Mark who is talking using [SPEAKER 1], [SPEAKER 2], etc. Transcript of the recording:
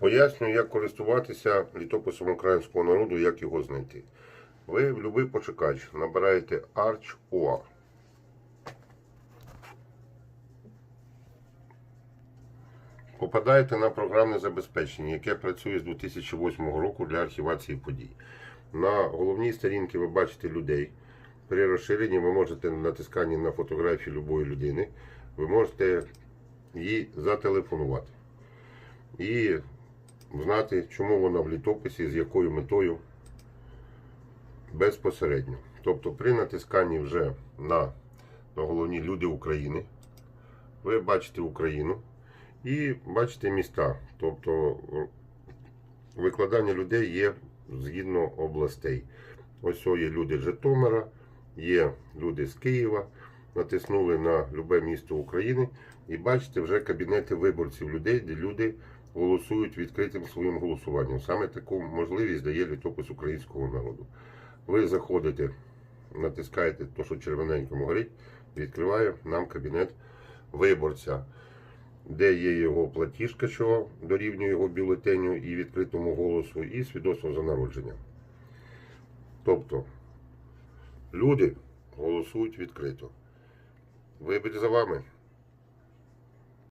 [SPEAKER 1] Пояснюю, як користуватися літописом українського народу, як його знайти. Ви в будь-який почекач набираєте Arch OA. Попадаєте на програмне забезпечення, яке працює з 2008 року для архівації подій. На головній сторінці ви бачите людей. При розширенні ви можете на натисканні на фотографію любої людини, ви можете їй зателефонувати і знати, чому вона в літописі, з якою метою безпосередньо. Тобто при натисканні вже на, на головні люди України, ви бачите Україну і бачите міста. Тобто викладання людей є згідно областей. Ось є люди з Житомира, є люди з Києва. Натиснули на любе місто України і бачите вже кабінети виборців людей, де люди голосують відкритим своїм голосуванням. Саме таку можливість дає літопис українського народу. Ви заходите, натискаєте те, що червоненькому горить, відкриває нам кабінет виборця, де є його платіжка, що дорівнює його бюлетеню і відкритому голосу, і свідоцтво за народження. Тобто люди голосують відкрито. Вибір за вами.